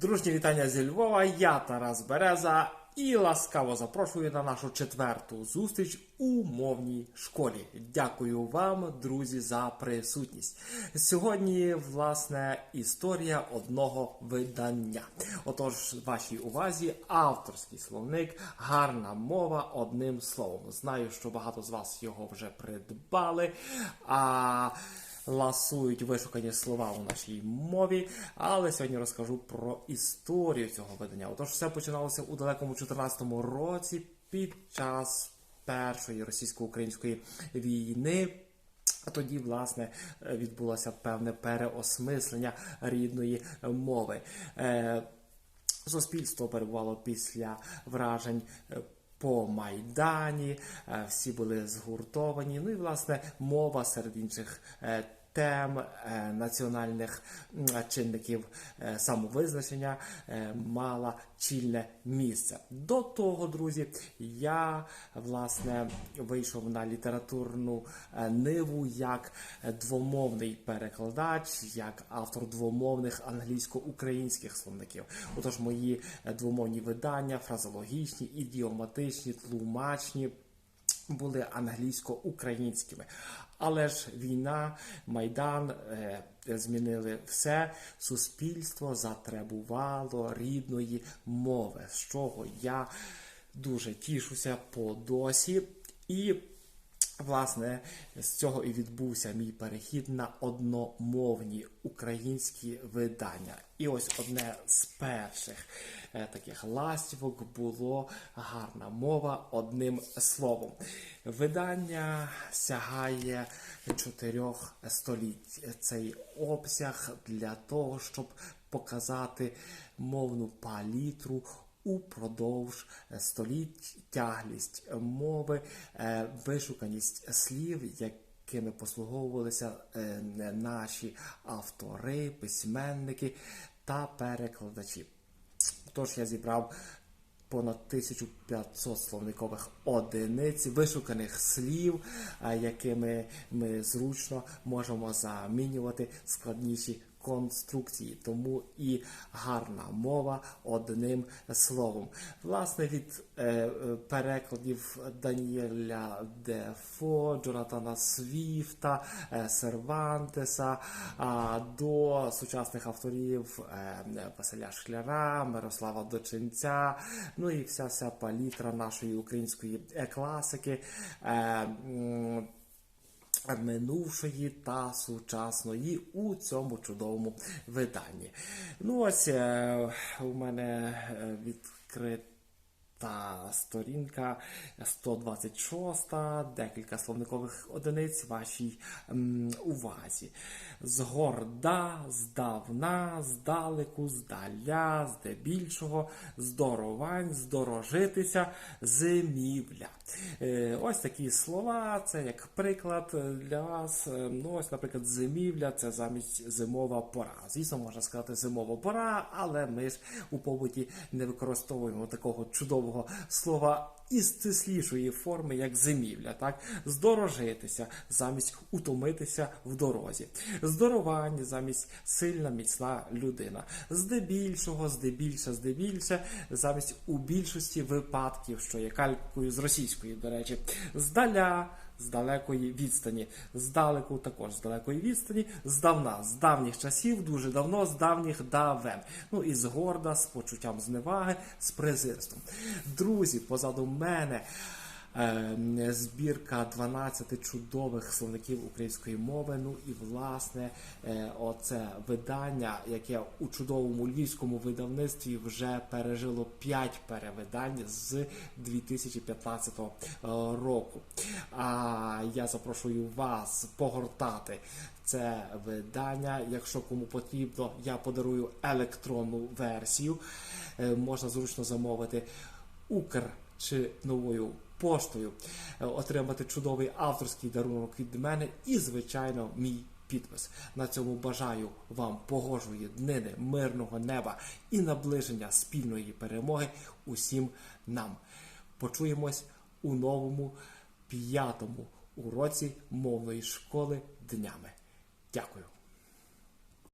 Дружні вітання зі Львова. Я Тарас Береза і ласкаво запрошую на нашу четверту зустріч у мовній школі. Дякую вам, друзі, за присутність. Сьогодні, власне, історія одного видання. Отож, вашій увазі авторський словник, гарна мова одним словом. Знаю, що багато з вас його вже придбали. А ласують вишукані слова у нашій мові, але сьогодні розкажу про історію цього видання. Отож, все починалося у далекому 14 році під час першої російсько-української війни. А тоді, власне, відбулося певне переосмислення рідної мови. Е, Суспільство перебувало після вражень е, по Майдані, е, всі були згуртовані. Ну і власне мова серед інших е, тем е, національних чинників е, самовизначення е, мала чільне місце. До того, друзі, я власне вийшов на літературну ниву як двомовний перекладач, як автор двомовних англійсько-українських словників. Отож, мої двомовні видання, фразологічні, ідіоматичні, тлумачні були англійсько-українськими. Але ж війна, майдан е, змінили все. Суспільство затребувало рідної мови, з чого я дуже тішуся по досі. І Власне, з цього і відбувся мій перехід на одномовні українські видання. І ось одне з перших е, таких ластівок було гарна мова одним словом. Видання сягає чотирьох століть. Цей обсяг для того, щоб показати мовну палітру упродовж століть тяглість мови, е, вишуканість слів, якими послуговувалися е, наші автори, письменники та перекладачі. Тож я зібрав понад 1500 словникових одиниць вишуканих слів, е, якими ми зручно можемо замінювати складніші конструкції, тому і гарна мова одним словом. Власне, від е, е, перекладів Даніеля Дефо, Джонатана Свіфта, е, Сервантеса а, до сучасних авторів е, Василя Шкляра, Мирослава Дочинця, ну і вся вся палітра нашої української е, класики. Е, минувшої та сучасної у цьому чудовому виданні. Ну ось е, у мене е, відкрита сторінка 126, декілька словникових одиниць вашій м, увазі. Згорда, здавна, здалеку, здаля, здебільшого, здоровань, здорожитися, зимівля. Е, Ось такі слова, це як приклад для вас. Е, Ну, ось, наприклад, зимівля це замість зимова пора. Звісно, можна сказати зимова пора, але ми ж у побуті не використовуємо такого чудового слова із стислішої форми, як зимівля, так? Здорожитися замість утомитися в дорозі. Здоровання замість сильна, міцна людина. Здебільшого, здебільше, здебільше, замість у більшості випадків, що є калькою з російської, до речі, здаля. З далекої відстані, здалеку також з далекої відстані, здавна, з давніх часів, дуже давно, з давніх давен. Ну і згорда, з почуттям зневаги, з презирством. Друзі, позаду мене збірка 12 чудових словників української мови. Ну і власне е, оце видання, яке у чудовому львівському видавництві вже пережило 5 перевидань з 2015 року. А я запрошую вас погортати це видання. Якщо кому потрібно, я подарую електронну версію. Е, Можна зручно замовити Укр чи новою поштою, е, отримати чудовий авторський дарунок від мене і, звичайно, мій підпис. На цьому бажаю вам погожої днини, мирного неба і наближення спільної перемоги усім нам. Почуємось у новому п'ятому уроці мовної школи днями. Дякую.